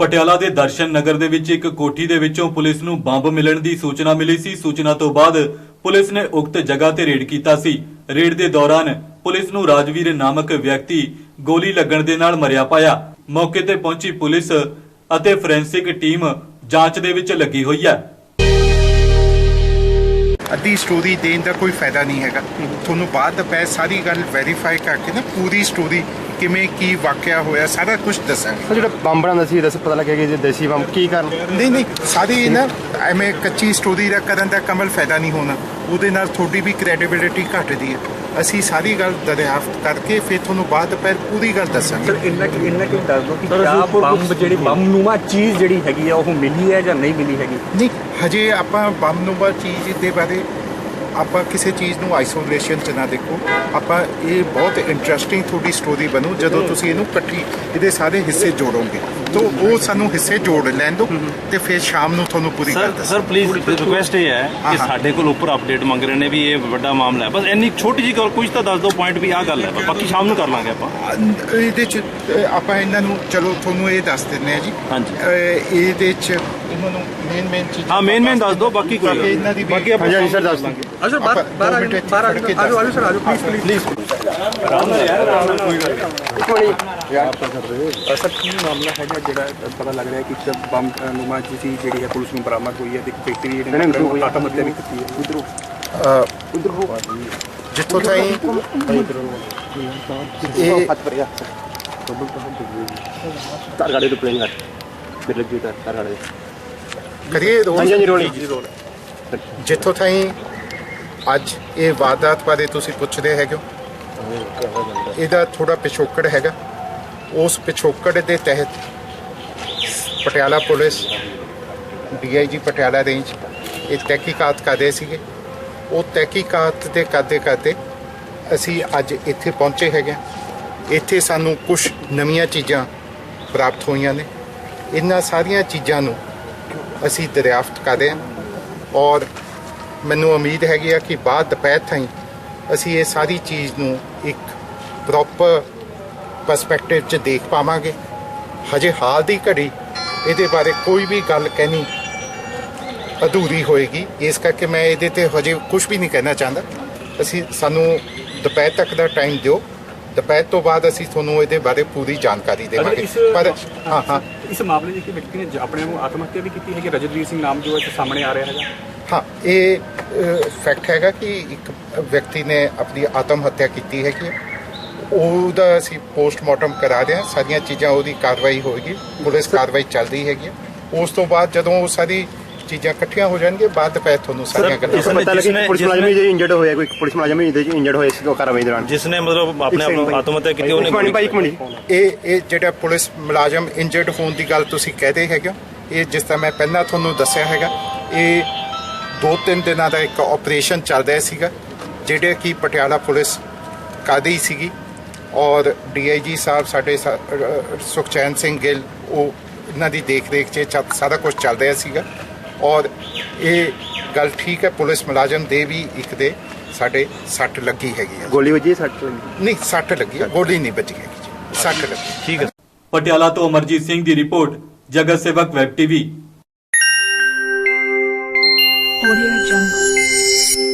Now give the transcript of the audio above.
ਪਟਿਆਲਾ ਦੇ ਦਰਸ਼ਨ ਨਗਰ ਦੇ ਵਿੱਚ ਇੱਕ ਕੋਠੀ ਦੇ ਵਿੱਚੋਂ ਪੁਲਿਸ ਨੂੰ ਬੰਬ ਮਿਲਣ ਦੀ ਸੂਚਨਾ ਮਿਲੀ ਸੀ। ਸੂਚਨਾ ਤੋਂ ਬਾਅਦ ਪੁਲਿਸ ਨੇ ਉਕਤ ਜਗ੍ਹਾ ਤੇ ਰੇਡ ਕੀਤਾ ਸੀ। ਰੇਡ ਦੇ ਦੌਰਾਨ ਪੁਲਿਸ ਨੂੰ ਰਾਜਵੀਰ ਨਾਮਕ ਵਿਅਕਤੀ ਗੋਲੀ ਲੱਗਣ ਦੇ ਨਾਲ ਮਰਿਆ ਪਾਇਆ। ਮੌਕੇ ਤੇ ਪਹੁੰਚੀ ਪੁਲਿਸ ਅਤੇ ਫੋਰੈਂਸਿਕ ਟੀਮ ਜਾਂਚ ਦੇ ਵਿੱਚ ਲੱਗੀ ਹੋਈ ਹੈ। ਅੱਧੀ ਸਟੋਰੀ ਦੇਣ ਦਾ ਕੋਈ ਫਾਇਦਾ ਨਹੀਂ ਹੈਗਾ। ਤੁਹਾਨੂੰ ਬਾਅਦ ਦਾ ਪੈ ਸਾਰੀ ਗੱਲ ਵੈਰੀਫਾਈ ਕਰਕੇ ਨਾ ਪੂਰੀ ਸਟੋਰੀ ਕਿਵੇਂ ਕੀ ਵਾਕਿਆ ਹੋਇਆ ਸਾਰਾ ਕੁਝ ਦੱਸਾਂਗੇ। ਸਰ ਜਿਹੜਾ ਬੰਬ ਬਣਾਉਂਦਾ ਸੀ ਦੱਸ ਪਤਾ ਲੱਗਿਆ ਕਿ ਇਹ ਦੇਸੀ ਬੰਬ ਕੀ ਕਾਰਨ? ਨਹੀਂ ਨਹੀਂ ਸਾਰੀ ਨਾ ਐਵੇਂ ਕੱਚੀ ਸਟੋਰੀ ਦਾ ਕਰਨ ਦਾ ਕਮਲ ਫਾਇਦਾ ਨਹੀਂ ਹੋਣਾ। ਉਹਦੇ ਨਾਲ ਤੁਹਾਡੀ ਵੀ ਕ੍ਰੈਡੀਬਿਲਿਟੀ ਘਟਦੀ ਹੈ। ਅਸੀਂ ਸਾਰੀ ਗੱਲ ਦਰਿਆਫਤ ਕਰਕੇ ਫਿਰ ਤੁਹਾਨੂੰ ਬਾਅਦ ਪੈ ਪੂਰੀ ਗੱਲ ਦੱਸਾਂਗੇ। ਸਰ ਇੰਨਾ ਕਿ ਇੰਨਾ ਕਿ ਦੱਸ ਦਿਓ ਕਿ ਕਿਆ ਬੰਬ ਜਿਹੜੀ ਬੰਬ ਨੂਮਾ ਚੀਜ਼ ਜਿਹੜੀ ਹੈਗੀ ਆ ਉਹ ਮਿਲੀ ਹੈ ਜਾਂ ਨਹੀਂ ਮਿਲੀ ਹੈਗੀ? ਨਹੀਂ ਹਜੇ ਆਪਾਂ ਬੰਬ ਨੂੰ ਬਾ ਚੀਜ਼ ਦੇ ਬਾਰੇ ਆਪਾਂ ਕਿਸੇ ਚੀਜ਼ ਨੂੰ ਆਈਸੋਲੇਸ਼ਨ ਚ ਨਾ ਦੇਖੋ। ਆਪਾਂ ਇਹ ਬਹੁਤ ਇੰਟਰਸਟਿੰਗ ਤੁਹਾਡੀ ਸਟੋਰੀ ਬਣੂ ਜਦੋਂ ਤੁਸੀਂ ਇਹਨੂੰ ਇਕੱਠੀ ਇਹਦੇ ਸਾਰੇ ਹਿੱਸੇ ਜੋੜੋਗੇ। ਤਾਂ ਉਹ ਸਾਨੂੰ ਹਿੱਸੇ ਜੋੜ ਲੈਣ ਦਿਓ ਤੇ ਫਿਰ ਸ਼ਾਮ ਨੂੰ ਤੁਹਾਨੂੰ ਪੂਰੀ ਸਰ ਦੱਸਾਂ ਸਰ ਪਲੀਜ਼ ਰਿਕੁਐਸਟ ਇਹ ਹੈ ਕਿ। ਸਾਡੇ ਕੋਲ ਉੱਪਰ ਅਪਡੇਟ ਮੰਗ ਰਹੇ ਨੇ ਵੀ ਇਹ ਵੱਡਾ ਮਾਮਲਾ ਹੈ। ਬਸ ਇੰਨੀ ਛੋਟੀ ਜਿਹੀ ਗੱਲ ਕੁਝ ਤਾਂ ਦੱਸ ਦਿਓ ਪੁਆਇੰਟ ਵੀ ਆਹ ਗੱਲ ਹੈ। ਬਾਕੀ ਸ਼ਾਮ ਨੂੰ ਕਰ ਲਾਂਗੇ ਆਪਾਂ। ਇਹਦੇ ਚ ਆਪਾਂ ਇਹਨਾਂ ਨੂੰ ਚਲੋ ਤੁਹਾਨੂੰ ਇਹ ਦੱਸ ਦਿੰਦੇ ਆ ਜੀ। ਹਾਂਜੀ। ਇਹਦੇ ਚ ਇਹਨਾਂ ਨੂੰ ਮੇਨ ਮੇਨ ਚੀਜ਼ ਹਾਂ ਮੇਨ ਮੇਨ ਦੱਸ ਦਿਓ ਬਾਕੀ ਕੋਈ ਗੱਲ ਨਹੀਂ। ਇਹਨਾਂ ਦੀ ਬਾਕੀ ਆਪਾਂ ਹਾਂਜੀ ਸਰ ਦੱਸ ਦਾਂਗੇ ਅਸਰ ਬਾਹਰ ਬਾਹਰ ਆ ਜਾਓ, ਬਾਹਰ ਆ ਜਾਓ, ਆਜੋ ਆਜੋ ਸਰ ਆਜੋ ਪਲੀਜ਼ ਪਲੀਜ਼ ਸਰ ਕੀ ਮਾਮਲਾ ਹੈਗਾ ਜਿਹੜਾ ਪਤਾ ਲੱਗ ਰਿਹਾ ਹੈ ਕਿ ਇੱਕ ਬੰਬ ਨੂਮਾ ਚੀਜ਼ ਜਿਹੜੀ ਹੈ ਪੁਲਿਸ ਨੂੰ ਬਰਾਮਦ ਹੋਈ ਹੈ ਤੇ ਇੱਕ ਵਿਅਕਤੀ ਜਿਹੜੀ ਨਹੀਂ, ਨਹੀਂ, ਨੇ ਆਤਮ ਹੱਤਿਆ ਵੀ ਕੀਤੀ ਹੈ। ਉਧਰੋਂ। ਜਿੱਥੋਂ ਤਾਈਂ ਇਹ ਤਾਰ ਗਾੜੀ ਤੋਂ ਪਲੇਨ ਕਰ ਮੇਰੇ ਲੱਗੀ ਤਾਰ ਗਾੜੀ ਕਰੀਏ ਰੋਲ? ਹਾਂਜੀ ਹਾਂਜੀ ਰੋਲੀ ਜਿੱਥੋਂ ਤਾਈਂ ਅੱਜ ਇਹ ਵਾਰਦਾਤ ਬਾਰੇ ਤੁਸੀਂ ਪੁੱਛਦੇ ਹੈਗੇ ਹੋ? ਇਹਦਾ ਥੋੜਾ ਪਿਛੋਕੜ ਹੈਗਾ। ਉਸ ਪਿਛੋਕੜ ਦੇ ਤਹਿਤ Patiala police DIG Patiala range ਇਹ ਤਹਿਕੀਕਾਤ ਕਰ ਰਹੇ ਸੀਗੇ। ਉਹ ਤਹਿਕੀਕਾਤ ਦੇ ਕਰਦੇ ਕਰਦੇ ਅਸੀਂ ਅੱਜ ਇੱਥੇ ਪਹੁੰਚੇ ਹੈਗੇ ਹਾਂ। ਇੱਥੇ ਸਾਨੂੰ ਕੁਝ ਨਵੀਆਂ ਚੀਜ਼ਾਂ ਪ੍ਰਾਪਤ ਹੋਈਆਂ ਨੇ। ਇਹਨਾਂ ਸਾਰੀਆਂ ਚੀਜ਼ਾਂ ਨੂੰ ਅਸੀਂ ਦਰਿਆਫਤ ਕਰ ਰਹੇ ਹਾਂ। ਔਰ ਮੈਨੂੰ ਉਮੀਦ ਹੈਗੀ ਆ ਕਿ ਬਾਅਦ ਦੁਪਹਿਰ ਤਾਈਂ ਅਸੀਂ ਇਹ ਸਾਰੀ ਚੀਜ਼ ਨੂੰ ਇੱਕ ਪ੍ਰੋਪਰ ਪਰਸਪੈਕਟਿਵ 'ਚ ਦੇਖ ਪਾਵਾਂਗੇ। ਹਜੇ ਹਾਲ ਦੀ ਘੜੀ ਇਹਦੇ ਬਾਰੇ ਕੋਈ ਵੀ ਗੱਲ ਕਹਿਣੀ ਅਧੂਰੀ ਹੋਏਗੀ। ਇਸ ਕਰਕੇ ਮੈਂ ਇਹਦੇ ਤੇ ਹਜੇ ਕੁਝ ਵੀ ਨਹੀਂ ਕਹਿਣਾ ਚਾਹੁੰਦਾ। ਅਸੀਂ ਸਾਨੂੰ ਦੁਪਹਿਰ ਤੱਕ ਦਾ ਟਾਈਮ ਦਿਓ। ਦੁਪਹਿਰ ਤੋਂ ਬਾਅਦ ਅਸੀਂ ਤੁਹਾਨੂੰ ਇਹਦੇ ਬਾਰੇ ਪੂਰੀ ਜਾਣਕਾਰੀ ਦੇਵਾਂਗੇ। ਪਰ ਹਾਂ ਹਾਂ। ਇਸ ਮਾਮਲੇ 'ਚ ਇੱਕ ਵਿਅਕਤੀ ਨੇ ਆਪਣੇ ਨੂੰ ਆਤਮ ਹੱਤਿਆ ਵੀ ਕੀਤੀ ਹੈ ਕਿ ਰਜਤਵੀਰ ਸਿੰਘ ਨਾਮ ਜੋ ਹੈ ਸਾਹਮਣੇ ਆ ਰਿਹਾ ਹੈਗਾ। ਹਾਂ ਇਹ ਫੈਕਟ ਹੈਗਾ ਕਿ ਇੱਕ ਵਿਅਕਤੀ ਨੇ ਆਪਣੀ ਆਤਮ ਹੱਤਿਆ ਕੀਤੀ ਹੈਗੀ ਹੈ। ਉਹਦਾ ਅਸੀਂ ਪੋਸਟਮਾਰਟਮ ਕਰਾ ਰਹੇ ਹਾਂ ਸਾਰੀਆਂ ਚੀਜ਼ਾਂ ਉਹਦੀ ਕਾਰਵਾਈ ਹੋਏਗੀ ਪੁਲਿਸ ਕਾਰਵਾਈ ਚੱਲਦੀ ਹੈਗੀ ਹੈ। ਉਸ ਤੋਂ ਬਾਅਦ ਜਦੋਂ ਉਹ ਸਾਰੀ ਚੀਜ਼ਾਂ ਇਕੱਠੀਆਂ ਹੋ ਜਾਣਗੀਆਂ ਬਾਅਦ ਪੈ ਤੁਹਾਨੂੰ ਸਾਰੀਆਂ ਗੱਲਾਂ ਇਸ ਪਤਾ ਲੱਗਾ ਜਿਸਨੇ- ਕਿ ਪੁਲਿਸ ਮੁਲਾਜ਼ਮ ਵੀ ਇੰਜਰਡ ਹੋਇਆ ਕੋਈ ਪੁਲਿਸ ਮੁਲਾਜ਼ਮ ਵੀ ਇੰਜਰਡ ਹੋਇਆ ਇਸ ਕਾਰਵਾਈ ਦੌਰਾਨ। ਜਿਸਨੇ ਮਤਲਬ ਆਪਣੇ ਆਪ ਨੂੰ ਆਤਮ ਹੱਤਿਆ ਕੀਤੀ ਉਹਨੇ ਇਹ ਇਹ ਜਿਹੜਾ ਪੁਲਿਸ ਮੁਲਾਜ਼ਮ ਇੰਜਰਡ ਹੋਣ ਦੀ ਗੱਲ ਤੁਸੀਂ ਕਹਦੇ ਹੈਗੇ ਹੋ, ਇਹ ਜਿਸ ਤਰ੍ਹਾਂ ਮੈਂ ਪਹਿਲਾਂ ਤੁਹਾਨੂੰ ਦੱਸਿਆ ਹੈਗਾ ਇਹ ਦੋ ਤਿੰਨ ਦਿਨਾਂ ਦਾ ਇੱਕ ਆਪਰੇਸ਼ਨ ਚੱਲ ਰਿਹਾ ਸੀਗਾ ਜਿਹੜੇ ਕਿ ਪਟਿਆਲਾ ਪੁਲਿਸ ਕਾਦੀ ਸੀਗੀ। ਔਰ ਡੀਆਈਜੀ ਸਾਹਿਬ ਸਾਡੇ ਸੁਖਚੈਨ ਸਿੰਘ ਗਿੱਲ ਉਹ ਇਹਨਾਂ ਦੀ ਦੇਖ ਰੇਖ 'ਚ ਸਾਰਾ ਕੁਝ ਚੱਲ ਰਿਹਾ ਸੀਗਾ। ਔਰ ਇਹ ਗੱਲ ਠੀਕ ਹੈ ਪੁਲਿਸ ਮੁਲਾਜ਼ਮ ਦੇ ਵੀ ਇੱਕ ਦੇ ਸਾਡੇ ਸੱਟ ਲੱਗੀ ਹੈਗੀ ਹੈ। ਗੋਲੀ ਵੱਜੀ ਸੱਟ ਨਹੀਂ ਸੱਟ ਲੱਗੀ ਹੈ ਗੋਲੀ ਨਹੀਂ ਵੱਜੀ ਹੈਗੀ ਜੀ ਸੱਟ ਲੱਗੀ ਠੀਕ ਹੈ। ਪਟਿਆਲਾ ਤੋਂ ਅਮਰਜੀਤ ਸਿੰਘ ਦੀ ਰਿਪੋਰਟ ਜਗਤ ਸੇਵਕ ਵੈਬ ਟੀਵੀ। Audio Jungle.